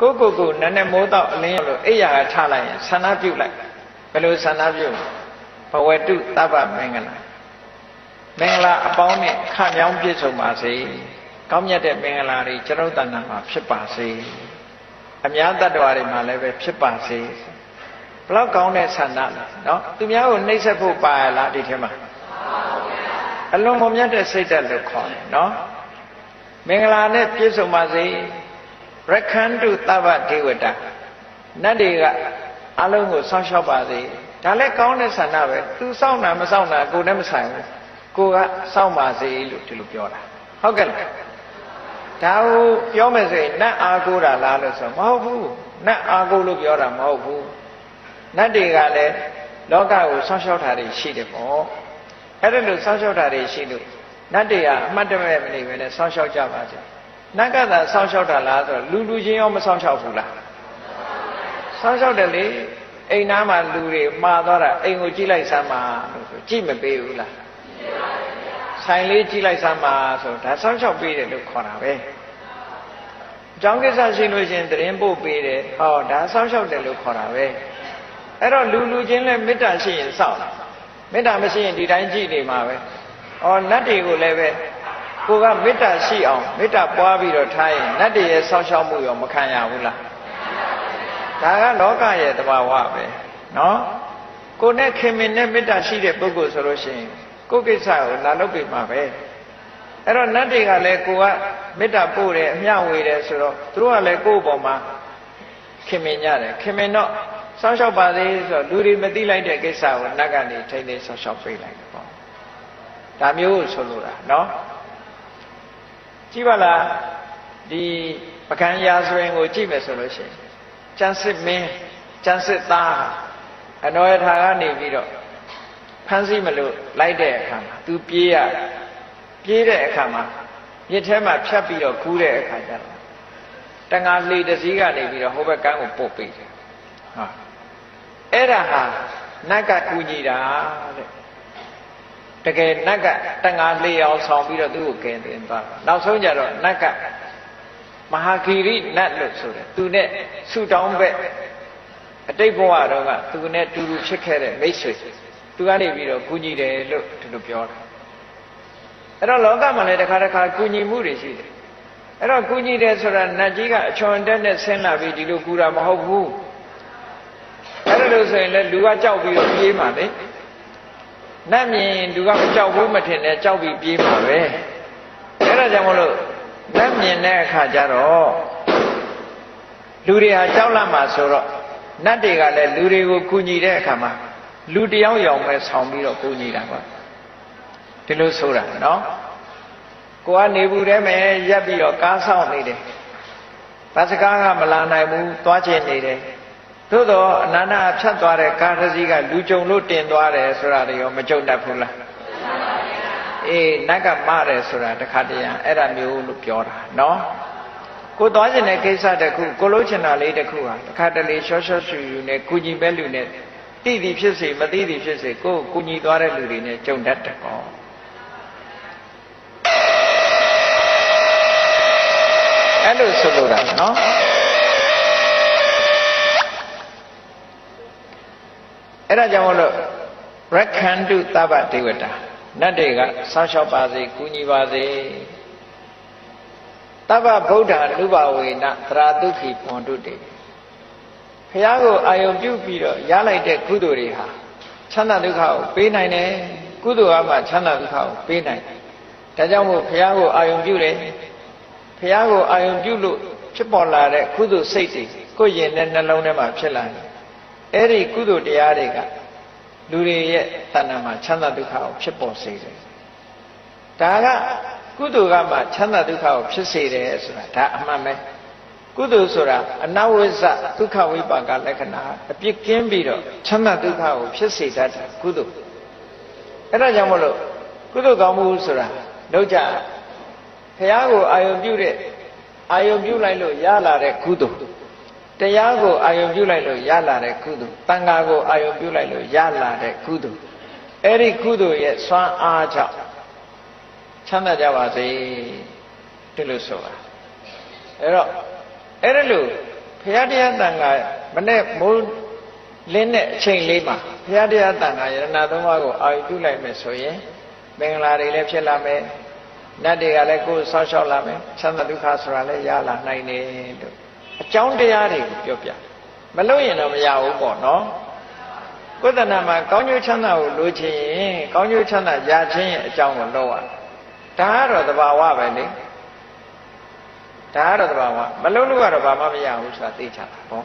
ကိုကိုကိုနည်းနည်းမိုးတော့အလင်းလို့အိယာကထလိုက်ရင်ဆန္ဒပြုလိုက်ဘယ်လိုဆန္ဒပြုဘဝတုတပ္ပမင်္ဂလာမင်္ဂလာအပေါင်းနဲ့ခမြောင်းပြည့်စုံပါစေကောင်းမြတ်တဲ့မင်္ဂလာတွေကျွန်ုပ်တဏ္ဍာမှာဖြစ်ပါစေအများတ attva တွေမှာလည်းပဲဖြစ်ပါစေဘလောက်ကောင်းတဲ့ဆန္ဒလဲနော်သူများကိုနှိပ်စက်ဖို့ပါရလားဒီထဲမှာအလွန်မမြတ်တဲ့စိတ်ဓာတ်လို့ခေါ်တယ်နော်မင်္ဂလာနဲ့ပြည့်စုံပါစေ ရခန္တုသဗ္ဗဒေဝတာနတ်တွေကအလုံးကိုစောင့်ရှောက်ပါစေဒါလည်းကောင်းတဲ့ဆန္ဒပဲသူစောင့်တာမစောင့်တာကိုယ်နဲ့မဆိုင်ဘူးကိုကစောင့်ပါစေလို့ဒီလိုပြောတာဟုတ်ကဲ့လားဒါကိုပြောမယ်ဆိုရင်နတ်အာကိုတာလားလို့ဆိုမဟုတ်ဘူးနတ်အာကိုလို့ပြောတာမဟုတ်ဘူးနတ်တွေကလည်းလောကကိုစောင့်ရှောက်တာတွေရှိတယ်ပေါ့အဲ့ဒါလို့စောင့်ရှောက်တာတွေရှိလို့နတ်တွေကအမှတ်တမဲ့မနေပဲနဲ့စောင့်ရှောက်ကြပါစေ နတ်ကသာစောင့်ရှောက်တာလားဆိုတော့လူလူချင်းရောမစောင့်ရှောက်ဘူးလားစောင့်ရှောက်တယ်လေအိမ်သားမှာလူတွေမှားသွားတာအိမ်ကိုကြည့်လိုက်စမ်းပါလို့ဆိုကြည့်မပေးဘူးလားဆိုင်လေးကြည့်လိုက်စမ်းပါဆိုဒါစောင့်ရှောက်ပေးတယ်လို့ခေါ်တာပဲအကြောင်းကိစ္စရှိလို့ရှင်တရင်ပို့ပေးတယ်ဟောဒါစောင့်ရှောက်တယ်လို့ခေါ်တာပဲအဲ့တော့လူလူချင်းလည်းမေတ္တာရှိရင်စောင့်မေတ္တာမရှိရင်ဒီတိုင်းကြည့်နေမှာပဲဩနတ်တွေကိုလည်းပဲ ကိုကမေတ္တာရှိအောင်မေတ္တာပွားပြီးတော့ထားရင်နတ်တွေရဲ့စောင့်ရှောက်မှုရောမခံရဘူးလားဒါကလောကရဲ့တဘာဝပဲနော်ကိုနဲ့ခင်မင်နဲ့မေတ္တာရှိတဲ့ပုဂ္ဂိုလ်ဆိုလို့ရှိရင်ကိုယ့်ကိစ္စကိုလာလုပ်ပြီမှာပဲအဲ့တော့နတ်တွေကလည်းကိုကမေတ္တာပို့တယ်အမျှဝေတယ်ဆိုတော့သူတို့ကလည်းကိုယ့်ဘောမှာခင်မင်ကြတယ်ခင်မင်တော့စောင့်ရှောက်ပါသေးဆိုတော့လူတွေမသိလိုက်တဲ့ကိစ္စကိုနတ်ကနေထိမ့်သိမ်းစောင့်ရှောက်ပေးလိုက်တယ်ပေါ့ဒါမျိုးကိုဆိုလိုတာနော် ကြည့်ပါလားဒီပကံရာဇဝင်ကိုကြည့်မယ်ဆိုလို့ရှိရင်ကျန်စစ်မင်းကျန်စစ်သားအနောယထာကနေပြီးတော့ဖမ်းဆီးမလို့လိုက်တဲ့အခါမှာသူပြေးရပြေးတဲ့အခါမှာမြစ်ထဲမှာဖြတ်ပြီးတော့ကူးတဲ့အခါကျတော့တငါလှေတစ်စီးကနေပြီးတော့ဟိုဘက်ကန်းကိုပုတ်ပေးတယ်ဟာအဲ့ဒါဟာနတ်ကကူညီတာတဲ့ တကယ်နတ်ကတငါလှေအောင်ဆောင်ပြီးတော့သူ့ကိုကယ်တင်သွားနောက်ဆုံးကြတော့နတ်ကမဟာဂီရိနတ်လို့ဆိုတယ်သူနဲ့ဆူတောင်းဘက်အတိတ်ဘဝတော့ကသူနဲ့တူတူဖြစ်ခဲ့တဲ့မိတ်ဆွေသူကနေပြီးတော့ကူညီတယ်လို့ဒီလိုပြောတာအဲ့တော့လောကမှာလည်းတစ်ခါတစ်ခါကူညီမှုတွေရှိတယ်အဲ့တော့ကူညီတယ်ဆိုတာနတ်ကြီးကအချွန်တက်နဲ့ဆင်းလာပြီးဒီလိုကူတာမဟုတ်ဘူးအဲ့ဒါလို့ဆိုရင်လည်းလူကကြောက်ပြီးတော့ပြေးမှာလေ နတ်မြင်လူကမကြောက်ဘူးမထင်နဲ့ကြောက်ပြီးပြေးမှာပဲအဲ့ဒါကြောင့်မလို့နတ်မြင်တဲ့အခါကျတော့လူတွေဟာကြောက်လန့်မှာဆိုတော့နတ်တွေကလည်းလူတွေကိုကူညီတဲ့အခါမှာလူတယောက်ယောင်ပဲဆောင်းပြီးတော့ကူညီတာပါဒီလိုဆိုတာနော်ကိုကနေဘူးထဲမှာရက်ပြီးတော့ကားဆောင်နေတယ်ဘတ်စကားကမလာနိုင်ဘူးသွားချင်နေတယ် သို့တော့အနန္တဖြတ်သွားတဲ့ကားတစ်စီးကလူကြုံလို့တင်သွားတယ်ဆိုတာတွေရောမကြုံတတ်ဘူးလားအေးနတ်ကမတယ်ဆိုတာတခါတည်းရအဲ့ဒါမျိုးလို့ပြောတာနော်ကိုသွားကျင်တဲ့ကိစ္စတခုကိုလို့ချင်တာလေးတခုဟာတခါတလေရှော့ရှော့ရှူရှူနဲ့ကုညီပဲလူနဲ့သိသည်ဖြစ်စေမသိသည်ဖြစ်စေကိုယ်ကုညီသွားတဲ့လူတွေနဲ့ကြုံတတ်တယ်ပေါ့အဲ့လိုဆိုလိုတာနော် အဲ့ဒါကြောင့်မလို့ရခန္တုသဗ္ဗဒေဝတာနတ်တွေကစောင့်ရှောက်ပါစေကုညီပါစေတဗ္ဗဗုဒ္ဓနုဘဝေနသရာတုခိပွန်တုတေဖះကိုအာယုံပြုပြီးတော့ရလိုက်တဲ့ကုသိုလ်တွေဟာချမ်းသာဒုက္ခကိုပေးနိုင်တယ်ကုသိုလ်အမှချမ်းသာဒုက္ခကိုပေးနိုင်တယ်ဒါကြောင့်မို့ဖះကိုအာယုံပြုတယ်ဖះကိုအာယုံပြုလို့ဖြစ်ပေါ်လာတဲ့ကုသိုလ်စိတ်တွေကိုယ်ရင်နဲ့နှလုံးထဲမှာဖြစ်လာတယ် အဲ့ဒီကုသိုလ်တရားတွေကလူတွေရဲ့တဏ္ဍာမှာချမ်းသာဒုက္ခကိုဖြစ်ပေါ်စေတယ်ဒါကကုသိုလ်ကမှချမ်းသာဒုက္ခကိုဖြစ်စေတယ်ဆိုတာဒါအမှန်ပဲကုသိုလ်ဆိုတာအနဝိဇ္ဇဒုက္ခဝိပါကလက္ခဏာအပြစ်ကင်းပြီးတော့ချမ်းသာဒုက္ခကိုဖြစ်စေတတ်တယ်ကုသိုလ်အဲ့ဒါကြောင့်မလို့ကုသိုလ်ကောင်းမှုဆိုတာလောက်ကြဘုရားကိုအာယုံပြုတဲ့အာယုံပြုလိုက်လို့ရလာတဲ့ကုသိုလ် တရားကိုအာယုံပြုလိုက်လို့ရလာတဲ့ကုသိုလ်တန်ခါကိုအာယုံပြုလိုက်လို့ရလာတဲ့ကုသိုလ်အဲ့ဒီကုသိုလ်ရဲ့စွမ်းအားကြောင့်ချမ်းသာကြပါစေဒီလိုဆိုတာအဲ့တော့အဲ့ဒါလို့ဘုရားတရားတန်ခါမနဲ့မိုးလင်းတဲ့အချိန်လေးမှာဘုရားတရားတန်ခါယရဏသုံးပါးကိုအာရုံပြုလိုက်မယ်ဆိုရင်မင်္ဂလာတွေလည်းဖြစ်လာမယ်နတ်တွေကလည်းကိုယ်ဆောက်ရှောက်လာမယ်ချမ်းသာဒုက္ခဆိုတာလည်းရလာနိုင်တယ်လို့ အကြောင်းတရားတွေကိုပြောပြမလို့ရင်တော့မရဘူးပေါ့နော်ကိုယ်တဏ္ဍာမှာကောင်းကျိုးချမ်းသာကိုလိုချင်ရင်ကောင်းကျိုးချမ်းသာရခြင်းရဲ့အကြောင်းကိုလောက်ရဒါကတော့သဘာဝပဲလေဒါကတော့သဘာဝမလုံးလို့ကတော့ဘာမှမရဘူးဆိုတာသိချတာပေါ့